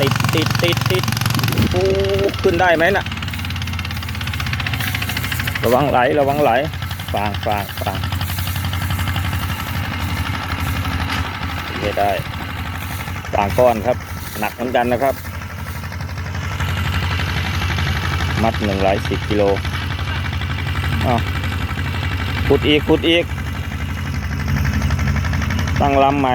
ติดติดติดติดโอ้ขึ้นได้ไหมน่ะ ระวังไหลระวังไหลฟางฟางฟางไม่ได้ฟางก้อนครับ หนักเหมือนกันนะครับ มัดหนึ่งร้อยสิบกิโลอ้าวขุดอีกขุดอีกตั้งลำใหม่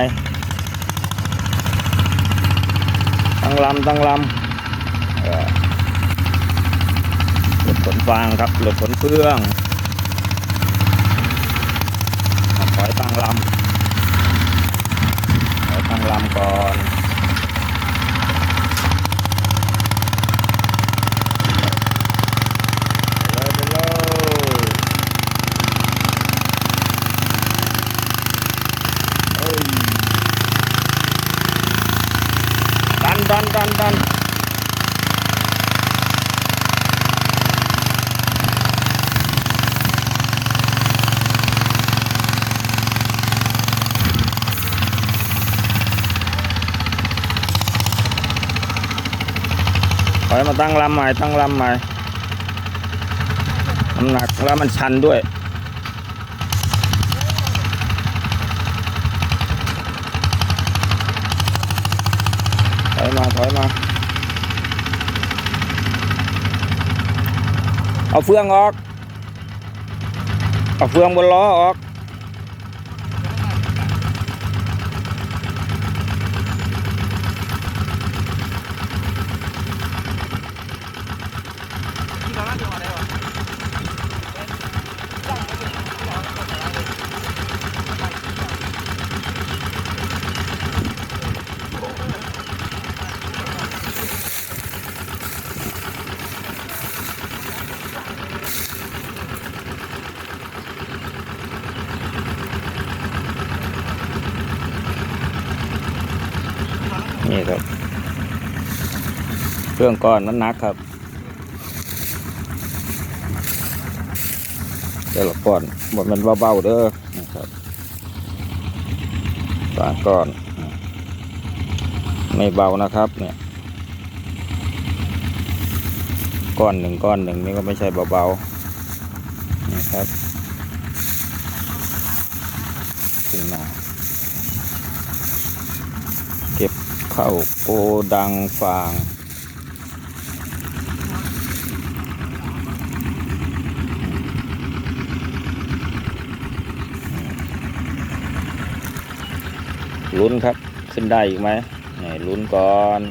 ตั้งลำตั้งลำหลดขนฟางครับรถขนเฟื่องเอาถอยตั้งลำถอยตั้งลำก่อน ดันดันถอยมาตั้งลำใหม่ตั้งลำใหม่น้ำหนักแล้วมันชันด้วย ถอย มาถอยมา เอาเฟืองออก เอาเฟืองบนล้อออก นี่ครับ เครื่องก้อนมันหนักครับแต่ละก้อนหมดมันเบาๆเด้อนะครับบางก้อน ไม่เบานะครับ เนี่ย ก้อนหนึ่งก้อนหนึ่งนี่ก็ไม่ใช่เบาๆนะครับถึงนา เก็บเข้าโกดังฟาง ลุ้นครับ ขึ้นได้อีกไหมนี่ลุ้นก่อน